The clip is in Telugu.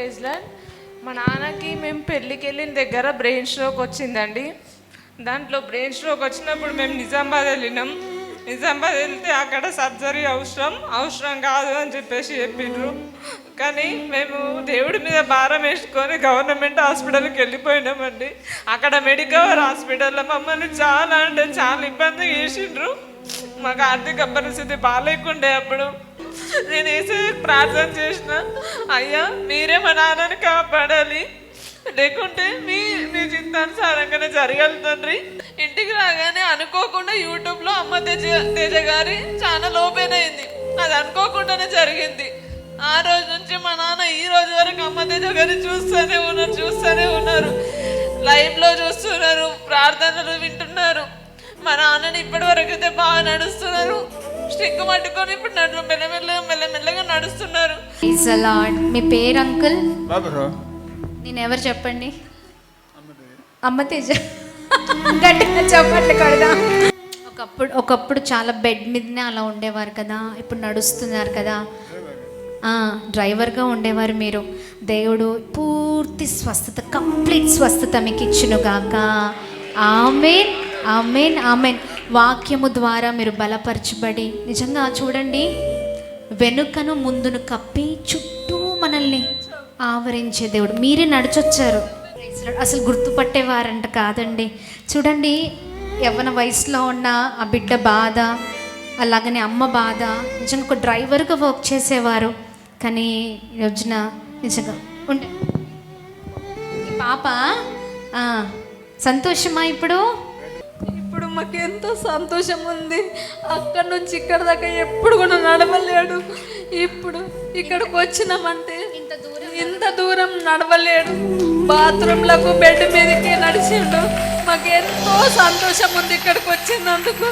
ప్రైజ్లాడ్ మా నాన్నకి మేము పెళ్ళికి వెళ్ళిన దగ్గర బ్రెయిన్ స్ట్రోక్ వచ్చిందండి. దాంట్లో బ్రెయిన్ స్ట్రోక్ వచ్చినప్పుడు మేము నిజామాబాద్ వెళ్ళినాం. నిజామాబాద్ వెళ్తే అక్కడ సర్జరీ అవసరం అవసరం కాదు అని చెప్పేసి చెప్పిండ్రు. కానీ మేము దేవుడి మీద భారం వేసుకొని గవర్నమెంట్ హాస్పిటల్కి వెళ్ళిపోయినామండి. అక్కడ మెడికవర్ హాస్పిటల్లో మమ్మల్ని చాలా అంటే చాలా ఇబ్బంది చేసిండ్రు. మాకు ఆర్థిక పరిస్థితి బాగాలేకుండే అప్పుడు. నేను వేసే ప్రార్థన చేసిన అయ్యా మీరే మా నాన్నని కాపాడాలి. లేకుంటే మీ మీ చింతానుసారంగానే జరగాలి తండ్రి. ఇంటికి రాగానే అనుకోకుండా యూట్యూబ్లో అమ్మ తేజ తేజ గారి ఛానల్ ఓపెన్ అయింది అది అనుకోకుండానే జరిగింది. ఆ రోజు నుంచి మా నాన్న ఈ రోజు వరకు అమ్మ తేజ గారిని చూస్తూనే ఉన్నారు చూస్తూనే ఉన్నారు. లైవ్లో చూస్తున్నారు ప్రార్థనలు వింటున్నారు. మా నాన్నని ఇప్పటి వరకు అయితే బాగా నడుస్తున్నారు. స్టిక్ పట్టుకొని ఇప్పుడు నడు మెల్లమెల్లగా మెల్లమెల్లగా నడుస్తున్నారు ప్రైజ్ ద లార్డ్ మీ పేరు అంకుల్? నేను ఎవరు చెప్పండి? అమ్మ తేజ. గట్టిగా చెప్పట్లు కడదా? ఒకప్పుడు ఒకప్పుడు చాలా బెడ్ మీదనే అలా ఉండేవారు కదా. ఇప్పుడు నడుస్తున్నారు కదా. ఆ, డ్రైవర్గా ఉండేవారు మీరు. దేవుడు పూర్తి స్వస్థత కంప్లీట్ స్వస్థత మీకు ఇచ్చునుగాక. ఆమెన్. ఆమెన్. ఆమెన్. వాక్యము ద్వారా మీరు బలపరచబడి నిజంగా చూడండి వెనుకను ముందును కప్పి చుట్టూ మనల్ని ఆవరించే దేవుడు. మీరే నడిచొచ్చారు. అసలు గుర్తుపట్టేవారంట కాదండి. చూడండి యవ్వన వయసులో ఉన్న ఆ బిడ్డ బాధ అలాగనే అమ్మ బాధ నిజంగా ఒక డ్రైవర్గా వర్క్ చేసేవారు. కానీ యోజన రోజున నిజంగా ఉండే. పాప సంతోషమా ఇప్పుడు? మాకు ఎంతో సంతోషం ఉంది అక్కడ నుంచి ఇక్కడ దాకా ఎప్పుడు కూడా నడవలేడు. ఇప్పుడు ఇక్కడికి వచ్చినామంటే ఇంత దూరం ఇంత దూరం నడవలేడు. బాత్రూంలకు బెడ్ మీదకి నడిచిండు. మాకు ఎంతో సంతోషం ఉంది ఇక్కడికి వచ్చినందుకు